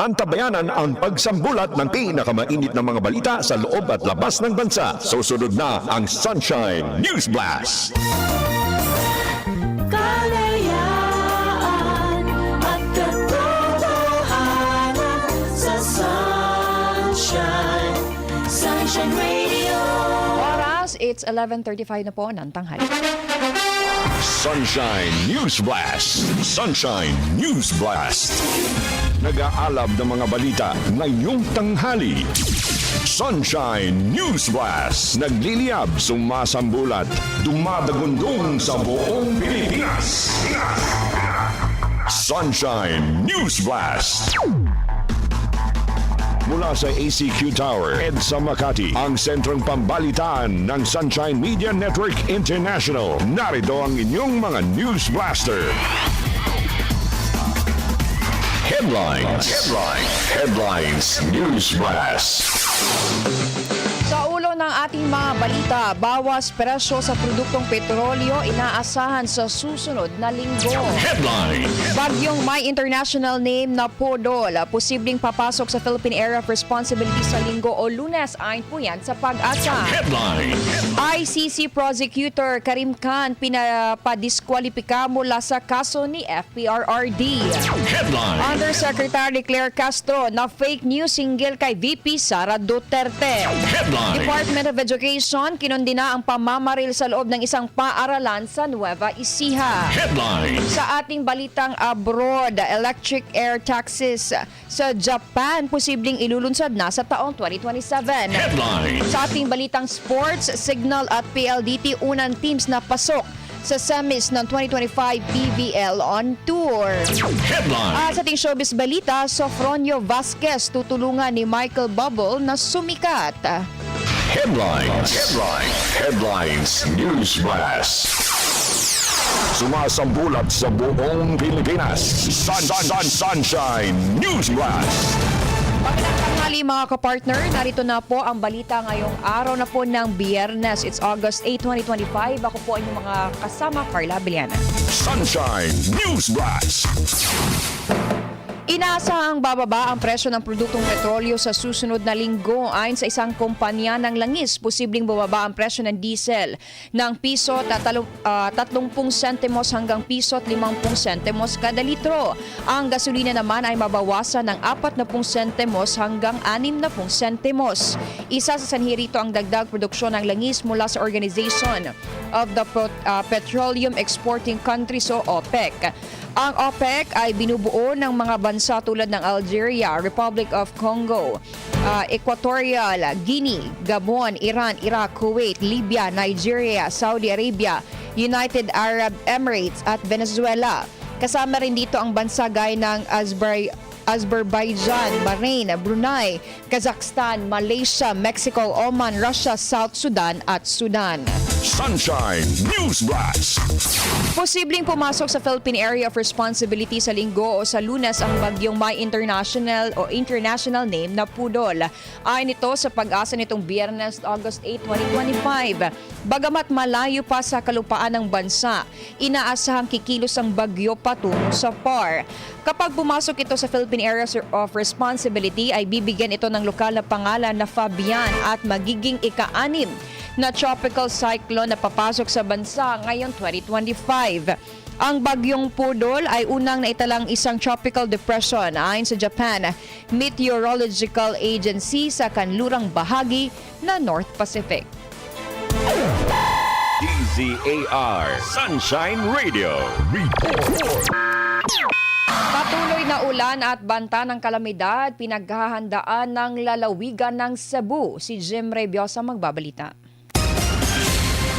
Antabayanan ang pagsambulat ng pinakamainit na mga balita sa loob at labas ng bansa. Susunod na ang Sunshine News Blast. Kalayaan at katotohanan sa Sunshine, Sunshine Radio. Oras, it's 11.35 na po ng tanghali. Sunshine News Blast. Sunshine News Blast. Nag-aalab ng mga balita ngayong tanghali. Sunshine News Blast. Nagliliyab, sumasambulat, dumadagundong sa buong Pilipinas. Sunshine News Blast. Mula sa ACQ Tower, EDSA Makati, ang sentrong pambalitaan ng Sunshine Media Network International. Narito ang inyong mga News Blaster. Headlines. Headlines. Headlines. News Blast. Sa ulo ng ating mga balita, bawas presyo sa produktong petrolyo inaasahan sa susunod na linggo. Headline. Bagyong may international name na Podol, posibleng papasok sa Philippine Area of Responsibility sa linggo o lunes ayon po yan sa pag-asa. Headline. ICC Prosecutor Karim Khan pinapadiskwalipika mula sa kaso ni FPRRD. Headline. Undersecretary Claire Castro na fake news single kay VP Sara Duterte. Headline. Department of Education kinundina ang pamamaril sa loob ng isang paaralan sa Nueva Ecija. Headline. Sa ating balitang abroad, electric air taxes sa Japan posibleng ilulunsad na sa taong 2027. Headline. Sa ating balitang sports, Signal at PLDT unang teams na pasok sa semis ng 2025 PBL on tour. Headline. At sa ating showbiz balita, Sofronio Vasquez tutulungan ni Michael Bubble na sumikat. Headlines. Headlines. Headlines. News Blast. Sumasambulat sa buong Pilipinas. Sun, sun, sun, Sunshine News Blast. Magandang mga kapartner. Narito na po ang balita ngayong araw na po ng Biyernes. It's August 8, 2025. Ako po ang inyong mga kasama, Carla Biliana. Sunshine News Blast. Inaasahang bababa ang presyo ng produktong petrolyo sa susunod na linggo ayon sa isang kumpanya ng langis. Posibleng bababa ang presyo ng diesel ng piso tatalo, ah, 30 sentimos hanggang piso at 50 sentimos kada litro. Ang gasolina naman ay mabawasan ng 40 sentimos hanggang 60 sentimos. Isa sa sanhi rito ang dagdag produksyon ng langis mula sa Organization of the ah, Petroleum Exporting Countries o OPEC. Ang OPEC ay binubuo ng mga bansa tulad ng Algeria, Republic of Congo, ah, Equatorial Guinea, Gabon, Iran, Iraq, Kuwait, Libya, Nigeria, Saudi Arabia, United Arab Emirates at Venezuela. Kasama rin dito ang bansa gaya ng Azerbaijan Azerbaijan, Bahrain, Brunei, Kazakhstan, Malaysia, Mexico, Oman, Russia, South Sudan at Sudan. Sunshine News Blast. Posibleng pumasok sa Philippine Area of Responsibility sa linggo o sa lunes ang bagyong may international o international name na Pudol. Ayon ito sa pag-asa nitong Biyernes, August 8, 2025. Bagamat malayo pa sa kalupaan ng bansa, inaasahang kikilos ang bagyo patungo sa PAR. Kapag pumasok ito sa Philippine Area of Responsibility ay bibigyan ito ng lokal na pangalan na Fabian at magiging ika-anim na tropical cyclone na papasok sa bansa ngayong 2025. Ang bagyong Pudol ay unang naitalang isang tropical depression ayon sa Japan Meteorological Agency sa kanlurang bahagi na North Pacific. DZAR Sunshine Radio. Report. Patuloy na ulan at banta ng kalamidad pinaghahandaan ng lalawigan ng Cebu. Si Jim Rebiosa magbabalita.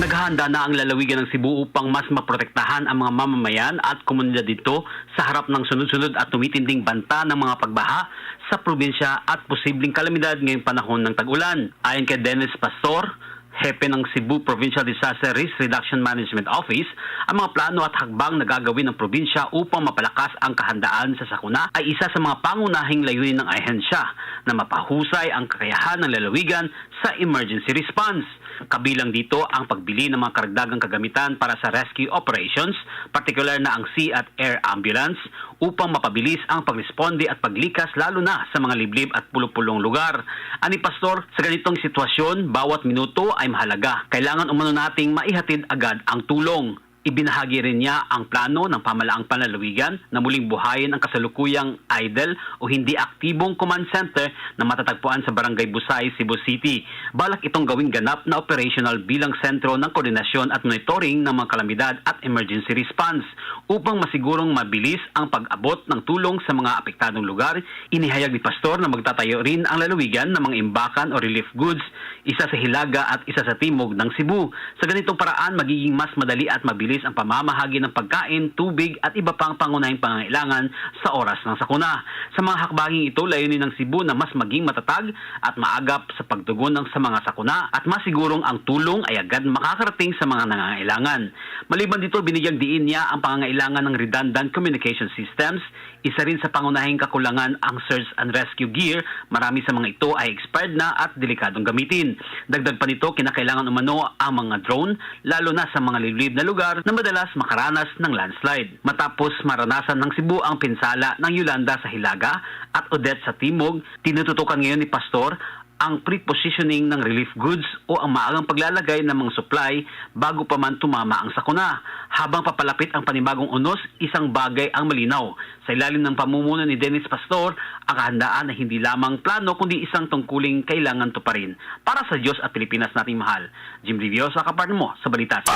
Naghahanda na ang lalawigan ng Cebu upang mas maprotektahan ang mga mamamayan at komunidad dito sa harap ng sunod-sunod at tumitinding banta ng mga pagbaha sa probinsya at posibleng kalamidad ngayong panahon ng tag-ulan. Ayon kay Dennis Pastor, hepe ng Cebu Provincial Disaster Risk Reduction Management Office, ang mga plano at hakbang na gagawin ng probinsya upang mapalakas ang kahandaan sa sakuna ay isa sa mga pangunahing layunin ng ahensya na mapahusay ang kakayahan ng lalawigan sa emergency response. Kabilang dito ang pagbili ng mga karagdagang kagamitan para sa rescue operations, partikular na ang sea at air ambulance, upang mapabilis ang pagresponde at paglikas lalo na sa mga liblib at pulupulong lugar. Ani Pastor, sa ganitong sitwasyon, bawat minuto ay mahalaga. Kailangan umano nating maihatid agad ang tulong. Ibinahagi rin niya ang plano ng pamalaang panlalawigan na muling buhayin ang kasalukuyang idle o hindi aktibong command center na matatagpuan sa Barangay Busay, Cebu City. Balak itong gawing ganap na operational bilang sentro ng koordinasyon at monitoring ng mga kalamidad at emergency response. Upang masigurong mabilis ang pag-abot ng tulong sa mga apektadong lugar, inihayag ni Pastor na magtatayo rin ang lalawigan ng mga imbakan o relief goods, isa sa Hilaga at isa sa Timog ng Cebu. Sa ganitong paraan, magiging mas madali at mabilis ang pamamahagi ng pagkain, tubig at iba pang pangunahing pangangailangan sa oras ng sakuna. Sa mga hakbanging ito, layunin ng Cebu na mas maging matatag at maagap sa pagtugon ng sa mga sakuna at masigurong ang tulong ay agad makakarating sa mga nangangailangan. Maliban dito, binigyang diin niya ang pangangailangan ng redundant communication systems, isa rin sa pangunahing kakulangan ang search and rescue gear. Marami sa mga ito ay expired na at delikadong gamitin. Dagdag pa nito, kinakailangan umano ang mga drone, lalo na sa mga liblib na lugar na madalas makaranas ng landslide. Matapos maranasan ng Cebu ang pinsala ng Yolanda sa Hilaga at Odette sa Timog, tinututukan ngayon ni Pastor ang pre-positioning ng relief goods o ang maagang paglalagay ng mga supply bago pa man tumama ang sakuna. Habang papalapit ang panibagong unos, isang bagay ang malinaw. Sa ilalim ng pamumuno ni Dennis Pastor, ang kahandaan ay hindi lamang plano kundi isang tungkuling kailangan tuparin. Para sa Diyos at Pilipinas nating mahal. Jim Riviosa, kapartner mo sa Balitas.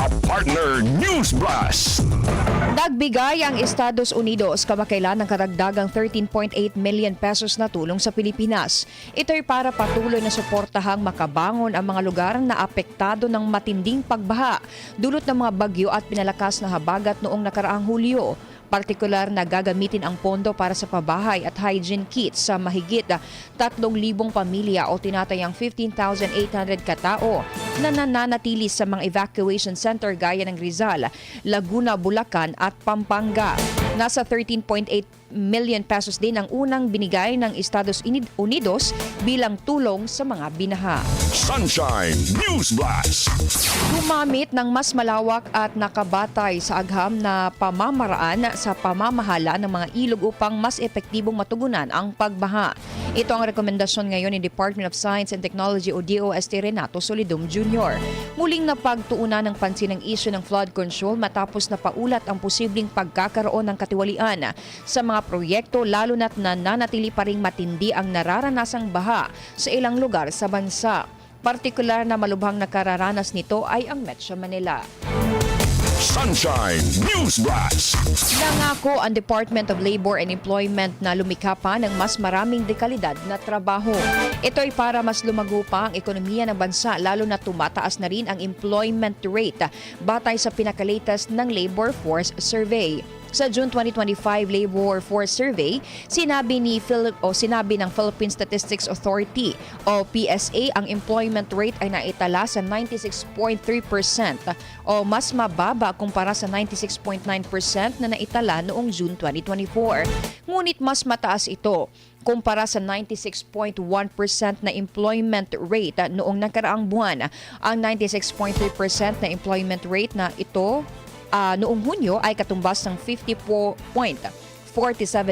Kapartner News Blast. Nagbigay ang Estados Unidos kamakailan ng karagdagang 13.8 million pesos na tulong sa Pilipinas. Ito'y para patuloy na suportahang makabangon ang mga lugar na apektado ng matinding pagbaha dulot ng mga bagyo at pinalakas na habagat noong nakaraang Hulyo. Partikular na gagamitin ang pondo para sa pabahay at hygiene kits sa mahigit 3,000 pamilya o tinatayang 15,800 katao na nananatili sa mga evacuation center gaya ng Rizal, Laguna, Bulacan at Pampanga. Nasa 13.8 million pesos din ang unang binigay ng Estados Unidos bilang tulong sa mga binaha. Sunshine News Blast. Gumamit ng mas malawak at nakabatay sa agham na pamamaraan sa pamamahala ng mga ilog upang mas epektibong matugunan ang pagbaha. Ito ang rekomendasyon ngayon ni Department of Science and Technology o DOST Renato Solidum Jr. Muling napagtuunan ng pansin ang issue ng flood control matapos na paulat ang posibleng pagkakaroon ng katiwalian sa mga proyekto lalo na't nananatili pa ring matindi ang nararanasang baha sa ilang lugar sa bansa. Partikular na malubhang nakararanas nito ay ang Metro Manila. Sunshine News Blast. Nangako ang Department of Labor and Employment na lumikha pa ng mas maraming dekalidad na trabaho. Ito ay para mas lumago pa ang ekonomiya ng bansa lalo na tumataas na rin ang employment rate batay sa pinakalatest ng Labor Force Survey. Sa June 2025 Labor Force Survey, sinabi ni Phil o sinabi ng Philippine Statistics Authority o PSA ang employment rate ay naitala sa 96.3% o mas mababa kumpara sa 96.9% na naitala noong June 2024. Ngunit mas mataas ito kumpara sa 96.1% na employment rate noong nakaraang buwan. Ang 96.3% na employment rate na ito ah, noong Hunyo ay katumbas ng 50.47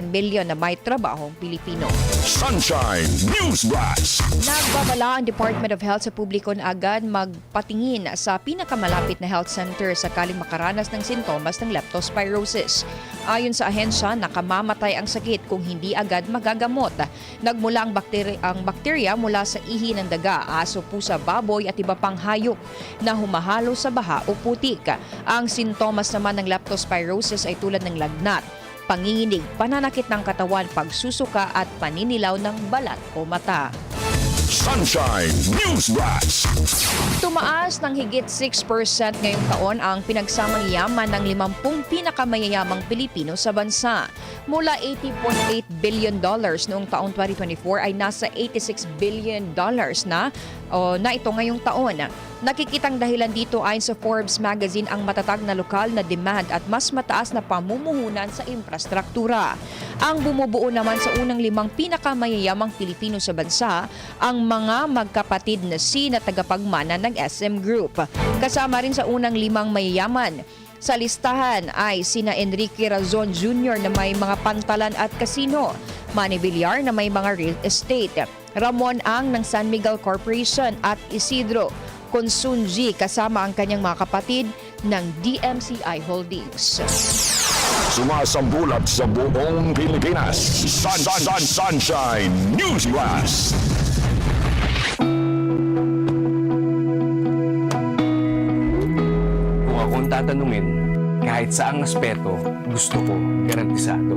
million na may trabahong Pilipino. Sunshine News Blast. Nagbabala ang Department of Health sa publiko na agad magpatingin sa pinakamalapit na health center sakaling makaranas ng sintomas ng leptospirosis. Ayon sa ahensya, nakamamatay ang sakit kung hindi agad magagamot. Nagmula ang bakterya, ang bakterya mula sa ihi ng daga, aso, pusa, baboy at iba pang hayop na humahalo sa baha o putik. Ang sintomas naman ng leptospirosis ay tulad ng lagnat, panginginig, pananakit ng katawan, pagsusuka at paninilaw ng balat o mata. Sunshine News Blast. Tumaas ng higit 6% ngayong taon ang pinagsamang yaman ng 50 pinakamayayamang Pilipino sa bansa. Mula 80.8 billion dollars noong taong 2024 ay nasa 86 billion dollars na o na ito ngayong taon. Nakikitang dahilan dito ayon sa Forbes magazine ang matatag na lokal na demand at mas mataas na pamumuhunan sa infrastruktura. Ang bumubuo naman sa unang limang pinakamayayamang Pilipino sa bansa ang mga magkapatid na si na tagapagmana ng SM Group. Kasama rin sa unang limang mayayaman sa listahan ay sina Enrique Razon Jr. na may mga pantalan at kasino, Manny Villar na may mga real estate, Ramon Ang ng San Miguel Corporation at Isidro Consunji kasama ang kanyang mga kapatid ng DMCI Holdings. Sumasambulat sa buong Pilipinas. Sun, sun, sun, Sunshine News Blast. Kung akong tatanungin, kahit saang aspeto, gusto ko garantisado.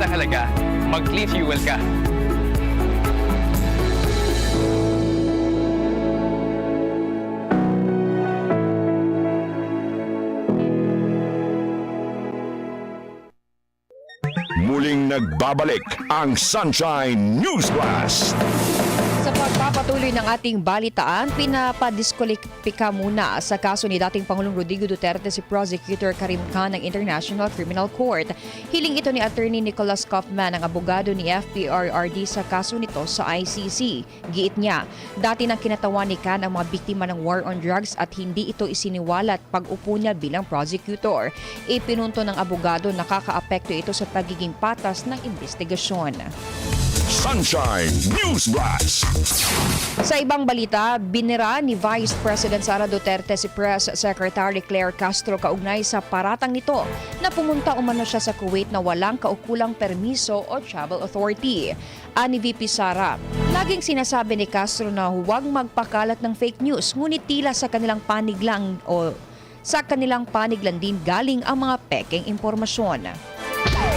ang halaga, mag-clean fuel ka. Muling nagbabalik ang Sunshine News Blast. Pagpapatuloy ng ating balitaan, pinapadiskwalipika muna sa kaso ni dating Pangulong Rodrigo Duterte si Prosecutor Karim Khan ng International Criminal Court. Hiling ito ni Attorney Nicholas Kaufman, ang abogado ni FPRRD sa kaso nito sa ICC. Giit niya, dati nang kinatawan ni Khan ang mga biktima ng war on drugs at hindi ito isiniwalat pag-upo niya bilang prosecutor. Ipinunto ng abogado nakakaapekto ito sa pagiging patas ng investigasyon. Sunshine News Blast. Sa ibang balita, binira ni Vice President Sara Duterte si Press Secretary Claire Castro kaugnay sa paratang nito na pumunta umano siya sa Kuwait na walang kaukulang permiso o travel authority. Ani VP Sara, laging sinasabi ni Castro na huwag magpakalat ng fake news ngunit tila sa kanilang panig lang o sa kanilang panig din galing ang mga pekeng impormasyon.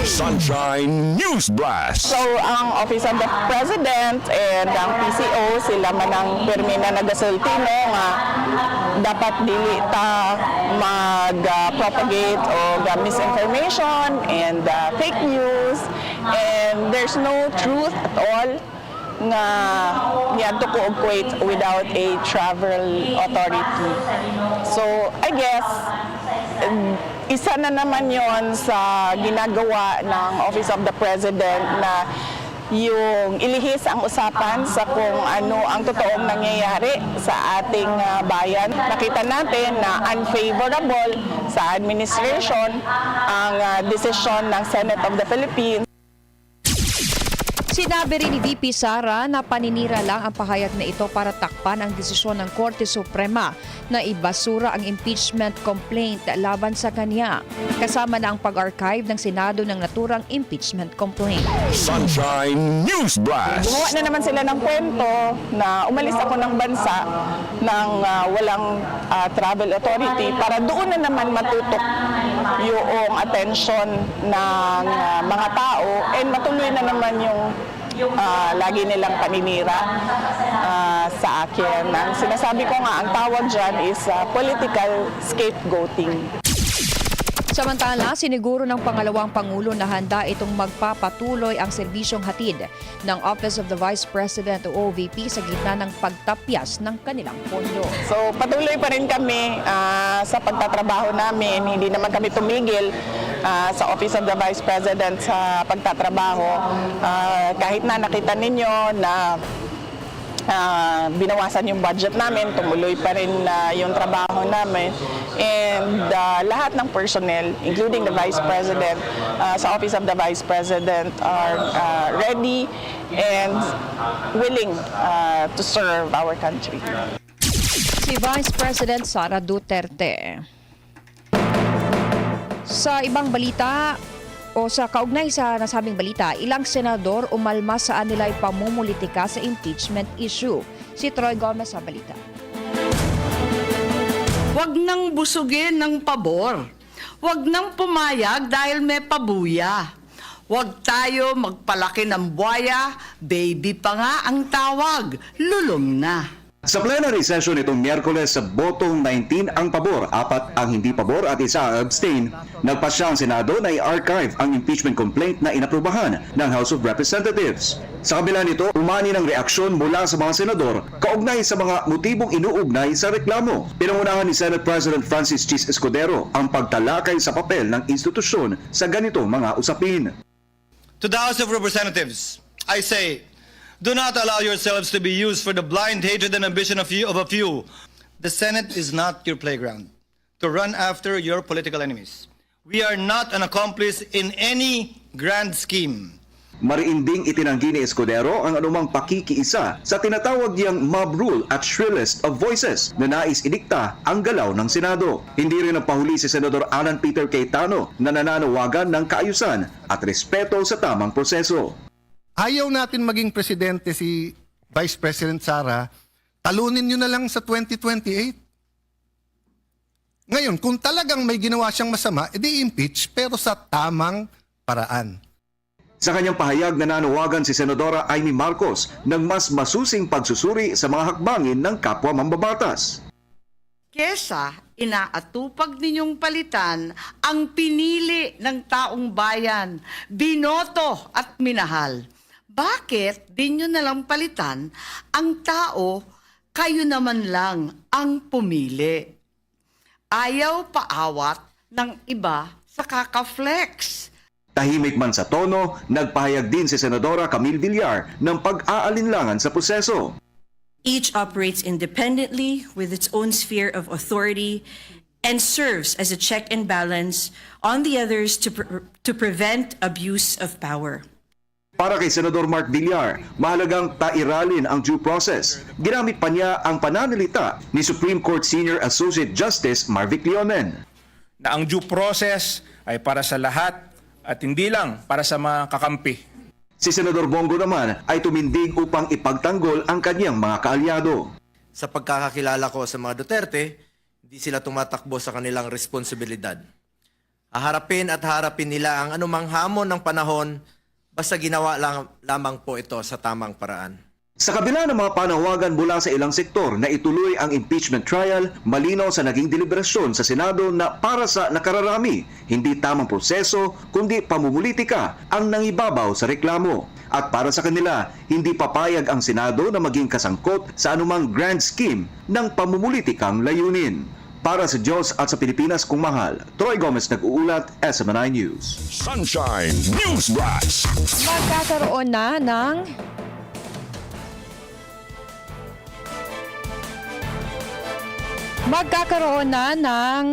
Sunshine News Blast. So, ang Office of the President and ang PCO, sila man ang pirmi na nagasultino nga dapat dili ta mag-propagate o ga misinformation and uh, fake news and there's no truth at all nga niadto ko Kuwait without a travel authority. So, I guess isa na naman yon sa ginagawa ng Office of the President na yung ilihis ang usapan sa kung ano ang totoong nangyayari sa ating ah, bayan. Nakita natin na unfavorable sa administration ang ah, desisyon ng Senate of the Philippines Sinabi rin ni VP Sara na paninira lang ang pahayag na ito para takpan ang desisyon ng Korte Suprema na ibasura ang impeachment complaint laban sa kanya. Kasama na ang pag-archive ng Senado ng naturang impeachment complaint. Sunshine News Blast. Gumawa na naman sila ng kwento na umalis ako ng bansa ng ah, walang ah, travel authority para doon na naman matutok yung attention ng ah, mga tao and matuloy na naman yung ah, lagi nilang paninira ah, sa akin. Ang sinasabi ko nga, ang tawag dyan is ah, political scapegoating. Samantala, siniguro ng pangalawang Pangulo na handa itong magpapatuloy ang serbisyong hatid ng Office of the Vice President o OVP sa gitna ng pagtapyas ng kanilang pondo. So patuloy pa rin kami ah, sa pagtatrabaho namin. Hindi naman kami tumigil ah, sa Office of the Vice President sa pagtatrabaho. Ah, kahit na nakita ninyo na Ah, binawasan yung budget namin, tumuloy pa rin ah, yung trabaho namin. And ah, lahat ng personnel, including the Vice President, ah, sa Office of the Vice President are ah, ready and willing ah, to serve our country. Si Vice President Sara Duterte. Sa ibang balita, o sa kaugnay sa nasabing balita, ilang senador umalma sa anilay pamumulitika sa impeachment issue. Si Troy Gomez sa balita. Huwag nang busugin ng pabor. Huwag nang pumayag dahil may pabuya. Huwag tayo magpalaki ng buhaya, baby pa nga ang tawag, lulong na. Sa plenary session itong Miyerkules sa botong 19 ang pabor, apat ang hindi pabor at isa ang abstain. Nagpasya ang Senado na i-archive ang impeachment complaint na inaprubahan ng House of Representatives. Sa kabila nito, umani ng reaksyon mula sa mga senador kaugnay sa mga motibong inuugnay sa reklamo. Pinangunahan ni Senate President Francis Chis Escudero ang pagtalakay sa papel ng institusyon sa ganitong mga usapin. To the House of Representatives, I say, do not allow yourselves to be used for the blind hatred and ambition of, you, of a few. The Senate is not your playground to run after your political enemies. We are not an accomplice in any grand scheme. Mariinding itinanggi ni Escudero ang anumang pakikiisa sa tinatawag niyang mob rule at shrillest of voices na nais idikta ang galaw ng Senado. Hindi rin napahuli si Senador Alan Peter Cayetano na nananawagan ng kaayusan at respeto sa tamang proseso. Ayaw natin maging presidente si Vice President Sara, talunin nyo na lang sa 2028. Ngayon, kung talagang may ginawa siyang masama, edi impeach pero sa tamang paraan. Sa kanyang pahayag nananawagan si Senadora Amy Marcos ng mas masusing pagsusuri sa mga hakbangin ng kapwa mambabatas. Kesa inaatupag ninyong palitan ang pinili ng taong bayan, binoto at minahal. Bakit di nyo nalang palitan ang tao, kayo naman lang ang pumili? Ayaw paawat ng iba sa kakaflex. Tahimik man sa tono, nagpahayag din si Senadora Camille Villar ng pag-aalinlangan sa proseso. Each operates independently with its own sphere of authority and serves as a check and balance on the others to, pre- to prevent abuse of power. Para kay Senador Mark Villar, mahalagang tairalin ang due process. Ginamit pa niya ang pananalita ni Supreme Court Senior Associate Justice Marvic Leonen. na ang due process ay para sa lahat at hindi lang para sa mga kakampi. Si Senador Bongo naman ay tumindig upang ipagtanggol ang kanyang mga kaalyado. Sa pagkakakilala ko sa mga Duterte, hindi sila tumatakbo sa kanilang responsibilidad. Haharapin at harapin nila ang anumang hamon ng panahon basta ginawa lang, lamang po ito sa tamang paraan. Sa kabila ng mga panawagan mula sa ilang sektor na ituloy ang impeachment trial, malinaw sa naging deliberasyon sa Senado na para sa nakararami, hindi tamang proseso kundi pamumulitika ang nangibabaw sa reklamo. At para sa kanila, hindi papayag ang Senado na maging kasangkot sa anumang grand scheme ng pamumulitikang layunin. Para sa Diyos at sa Pilipinas kung mahal, Troy Gomez nag-uulat, SMNI News. Sunshine News Blast. Magkakaroon na ng Magkakaroon na ng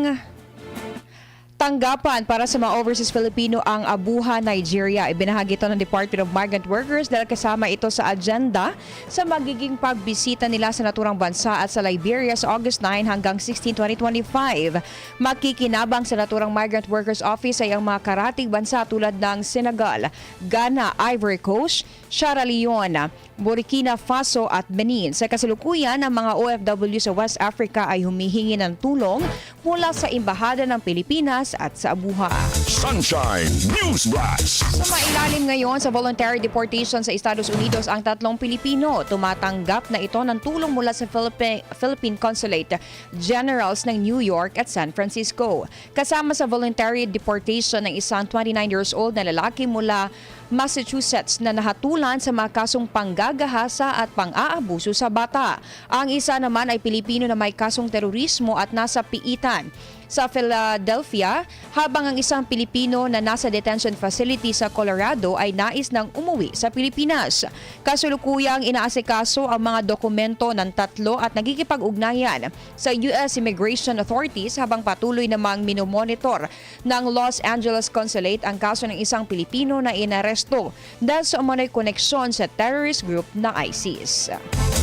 tanggapan para sa mga overseas Filipino ang Abuha, Nigeria. Ibinahagi ito ng Department of Migrant Workers dahil kasama ito sa agenda sa magiging pagbisita nila sa naturang bansa at sa Liberia sa August 9 hanggang 16, 2025. Makikinabang sa naturang Migrant Workers Office ay ang mga karating bansa tulad ng Senegal, Ghana, Ivory Coast, Sierra Leone, Burkina Faso at Benin. Sa kasalukuyan, ang mga OFW sa West Africa ay humihingi ng tulong mula sa Embahada ng Pilipinas at sa Abuha. Sunshine News Blast. Sa mailalim ngayon sa voluntary deportation sa Estados Unidos ang tatlong Pilipino. Tumatanggap na ito ng tulong mula sa Philippi- Philippine Consulate Generals ng New York at San Francisco. Kasama sa voluntary deportation ng isang 29 years old na lalaki mula Massachusetts na nahatulan sa mga kasong panggagahasa at pang-aabuso sa bata. Ang isa naman ay Pilipino na may kasong terorismo at nasa piitan. Sa Philadelphia habang ang isang Pilipino na nasa detention facility sa Colorado ay nais ng umuwi sa Pilipinas. Kasulukuyang inaasikaso ang mga dokumento ng tatlo at nagkikipag-ugnayan sa US Immigration Authorities habang patuloy namang minomonitor ng Los Angeles Consulate ang kaso ng isang Pilipino na inaresto dahil sa umano'y koneksyon sa terrorist group na ISIS.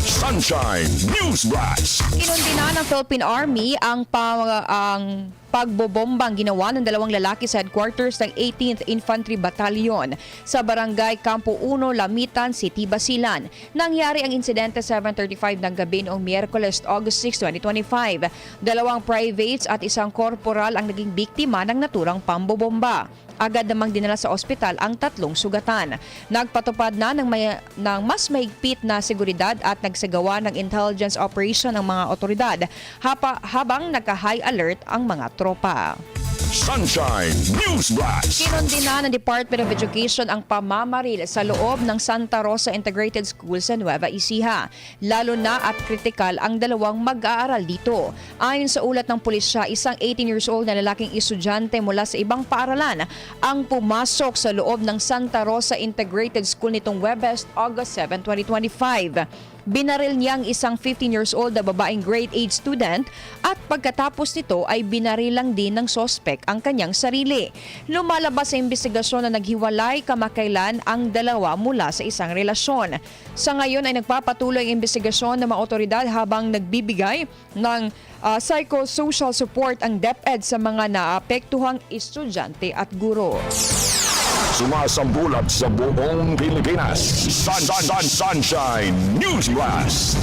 Sunshine News Blast. Kinundina ng Philippine Army ang, pa, ang Mm. Pagbobombang ginawa ng dalawang lalaki sa headquarters ng 18th Infantry Battalion sa Barangay Campo 1, Lamitan, City, Basilan. Nangyari ang insidente 7.35 ng gabi noong Miyerkules, August 6, 2025. Dalawang privates at isang korporal ang naging biktima ng naturang pambobomba agad namang dinala sa ospital ang tatlong sugatan. Nagpatupad na ng, may, ng mas mahigpit na seguridad at nagsagawa ng intelligence operation ng mga otoridad hapa, habang naka-high alert ang mga tropa. Sunshine News Blast. Kinundina ng Department of Education ang pamamaril sa loob ng Santa Rosa Integrated School sa Nueva Ecija. Lalo na at kritikal ang dalawang mag-aaral dito. Ayon sa ulat ng pulisya, isang 18 years old na lalaking estudyante mula sa ibang paaralan ang pumasok sa loob ng Santa Rosa Integrated School nitong Webes, August 7, 2025. Binaril niya ang isang 15 years old na babaeng grade 8 student at pagkatapos nito ay binarilang din ng sospek ang kanyang sarili. Lumalabas sa investigasyon na naghiwalay kamakailan ang dalawa mula sa isang relasyon. Sa ngayon ay nagpapatuloy ang investigasyon ng mga otoridad habang nagbibigay ng ah, psychosocial support ang DepEd sa mga naapektuhang estudyante at guro. Sumasambulat sa buong Pilipinas. Sun, sun, sun, sunshine News Blast.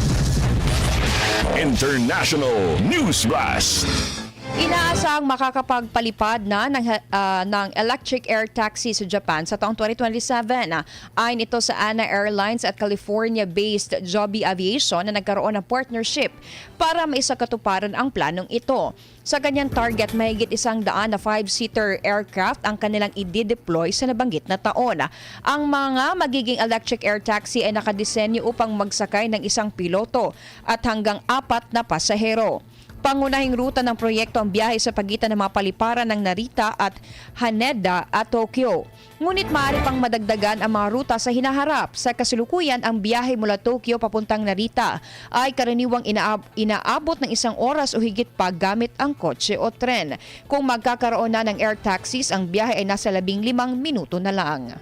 International News Blast. Inaasang makakapagpalipad na ng, ah, ng electric air taxi sa Japan sa taong 2027. Ayon ito sa ANA Airlines at California-based Joby Aviation na nagkaroon ng partnership para maisakatuparan ang planong ito. Sa kanyang target, mahigit isang daan na five-seater aircraft ang kanilang i-deploy sa nabanggit na taon. Ang mga magiging electric air taxi ay nakadisenyo upang magsakay ng isang piloto at hanggang apat na pasahero. Pangunahing ruta ng proyekto ang biyahe sa pagitan ng mga paliparan ng Narita at Haneda at Tokyo. Ngunit maaari pang madagdagan ang mga ruta sa hinaharap. Sa kasalukuyan, ang biyahe mula Tokyo papuntang Narita ay karaniwang inaab- inaabot ng isang oras o higit pa gamit ang kotse o tren. Kung magkakaroon na ng air taxis, ang biyahe ay nasa labing limang minuto na lang.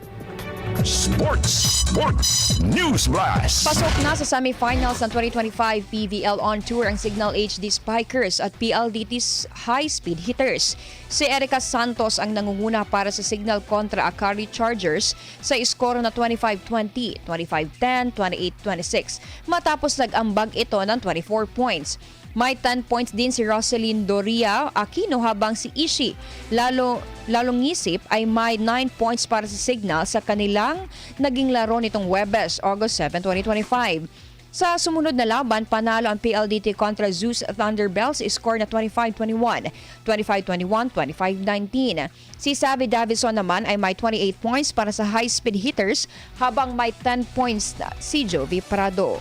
Sports. Sports. News Blast. Pasok na sa semifinals ng 2025 PVL On Tour ang Signal HD Spikers at PLDT's High Speed Hitters. Si Erica Santos ang nangunguna para sa Signal kontra Akari Chargers sa iskoro na 25-20, 25-10, 28-26 matapos nag-ambag ito ng 24 points. May 10 points din si Roselyn Doria Aquino habang si Ishi lalo lalong isip ay may 9 points para sa Signal sa kanilang naging laro nitong Webes, August 7, 2025. Sa sumunod na laban, panalo ang PLDT kontra Zeus Thunderbells score na 25-21, 25-21, 25-19. Si Savvy Davison naman ay may 28 points para sa high-speed hitters habang may 10 points na si Jovi Prado.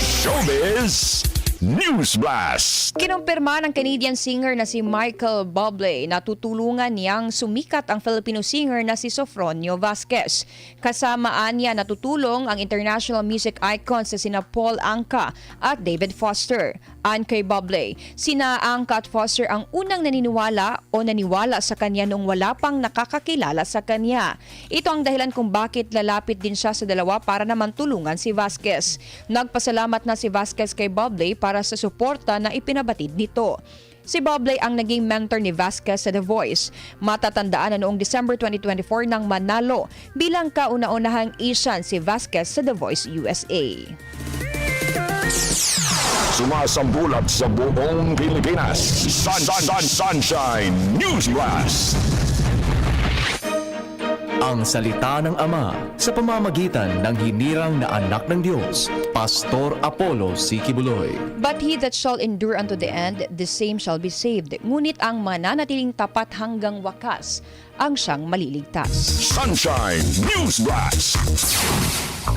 Showbiz. News Blast. Kinumpirma ng Canadian singer na si Michael Bublé na tutulungan niyang sumikat ang Filipino singer na si Sofronio Vasquez. Kasamaan niya natutulong ang international music icons na sina Paul Anka at David Foster. An kay Bublé, sina Anka at Foster ang unang naniniwala o naniwala sa kanya nung wala pang nakakakilala sa kanya. Ito ang dahilan kung bakit lalapit din siya sa dalawa para naman tulungan si Vasquez. Nagpasalamat na si Vasquez kay Bublé para sa suporta na ipinabatid nito. Si Bobley ang naging mentor ni Vasquez sa The Voice. Matatandaan na noong December 2024 nang manalo bilang kauna-unahang Asian si Vasquez sa The Voice USA. Sumasambulat sa buong Pilipinas. Sun, sun, sun, sunshine News Blast. Ang salita ng Ama sa pamamagitan ng hinirang na anak ng Diyos, Pastor Apollo Sikibuloy. But he that shall endure unto the end, the same shall be saved. Ngunit ang mananatiling tapat hanggang wakas, ang siyang maliligtas. Sunshine News Blast.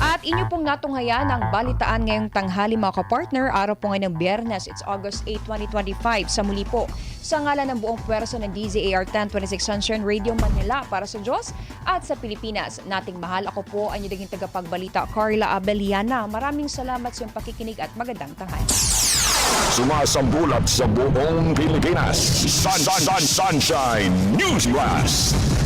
At inyo pong natunghayan ang balitaan ngayong tanghali mga kapartner, araw po ngayon ng Biyernes, it's August 8, 2025. Sa muli po, sa ngalan ng buong pwersa ng DZAR 1026 Sunshine Radio Manila para sa Diyos at sa Pilipinas. Nating mahal ako po ang inyong naging tagapagbalita, Carla Abeliana. Maraming salamat sa iyong pakikinig at magandang tanghali. Sumasambulat sa buong Pilipinas. Sun, sun, sun, Sunshine News Blast.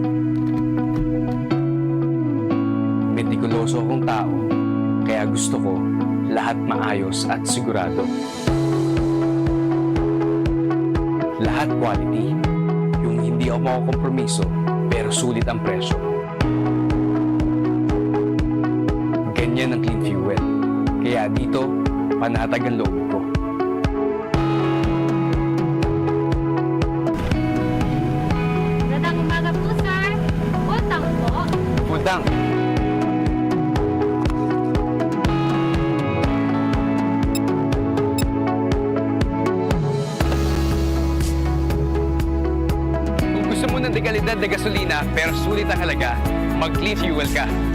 Metikuloso akong tao, kaya gusto ko lahat maayos at sigurado. Lahat quality, yung hindi ako makukompromiso, pero sulit ang presyo. Ganyan ang clean fuel. Kaya dito, panatag ang loob pero sulit ang halaga, mag-Clean Fuel ka.